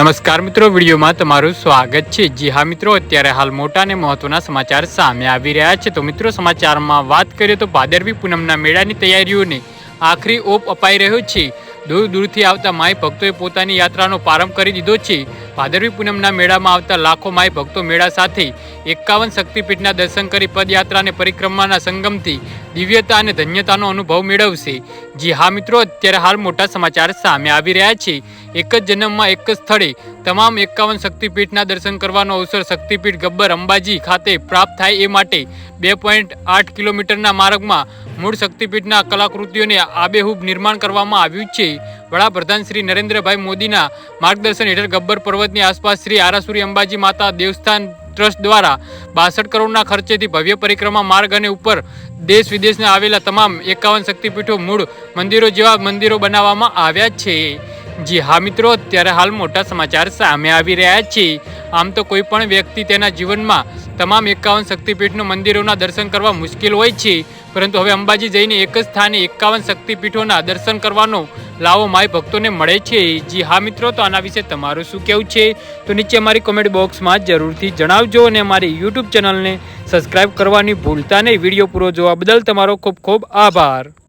નમસ્કાર મિત્રો, વિડીયોમાં તમારું સ્વાગત છે. જી હા મિત્રો, અત્યારે હાલ મોટા અને મહત્વના સમાચાર સામે આવી રહ્યા છે. તો મિત્રો, સમાચારમાં વાત કરીએ તો ભાદરવી પૂનમના મેળાની તૈયારીઓને આખરી ઓપ અપાઈ રહ્યો છે. દૂર દૂરથી આવતા માય ભક્તોએ પોતાની યાત્રાનો પ્રારંભ કરી દીધો છે. ભાદરવી પૂનમના મેળામાં આવતા લાખો માય ભક્તો મેળા સાથે એકાવન શક્તિપીઠના દર્શન કરી પદયાત્રા અને પરિક્રમાના સંગમથી દિવ્યતા અને ધન્યતાનો અનુભવ મેળવશે. જી હા મિત્રો, અત્યારે હાલ મોટા સમાચાર સામે આવી રહ્યા છે. એક જ જન્મમાં એક જ સ્થળે તમામ એકાવન શક્તિપીઠના દર્શન કરવાનો અવસર શક્તિપીઠ ગબ્બર અંબાજી ખાતે પ્રાપ્ત થાય એ માટે બે પોઈન્ટ આઠ કિલોમીટરના માર્ગમાં મૂળ શક્તિપીઠના કલાકૃતિઓને આબેહૂબ નિર્માણ કરવામાં આવ્યું છે. વડાપ્રધાન શ્રી નરેન્દ્રભાઈ મોદીના માર્ગદર્શન હેઠળ ગબ્બર પર્વતની આસપાસ શ્રી આરાસુરી અંબાજી માતા દેવસ્થાન ટ્રસ્ટ દ્વારા બાસઠ કરોડના ખર્ચેથી ભવ્ય પરિક્રમા માર્ગ અને ઉપર દેશ વિદેશના આવેલા તમામ એકાવન શક્તિપીઠો મૂળ મંદિરો જેવા મંદિરો બનાવવામાં આવ્યા છે. જી હા મિત્રો, અત્યારે હાલ મોટા સમાચાર સામે આવી રહ્યા છે. આમ તો કોઈ પણ વ્યક્તિ તેના જીવનમાં તમામ એકાવન શક્તિપીઠનું મંદિરોના દર્શન કરવા મુશ્કેલ હોય છે. પરંતુ હવે અંબાજી જઈને એક જ સ્થાને એકાવન શક્તિપીઠોના દર્શન કરવાનો લાવો માય ભક્તોને મળે છે. જી હા મિત્રો, તો આના વિશે તમારું શું કહેવું છે? તો નીચે અમારી કોમેન્ટ બોક્સમાં જરૂરથી જણાવજો અને અમારી યુટ્યુબ ચેનલને સબસ્ક્રાઈબ કરવાની ભૂલતા નહીં. વીડિયો પૂરો જોવા બદલ તમારો ખૂબ ખૂબ આભાર.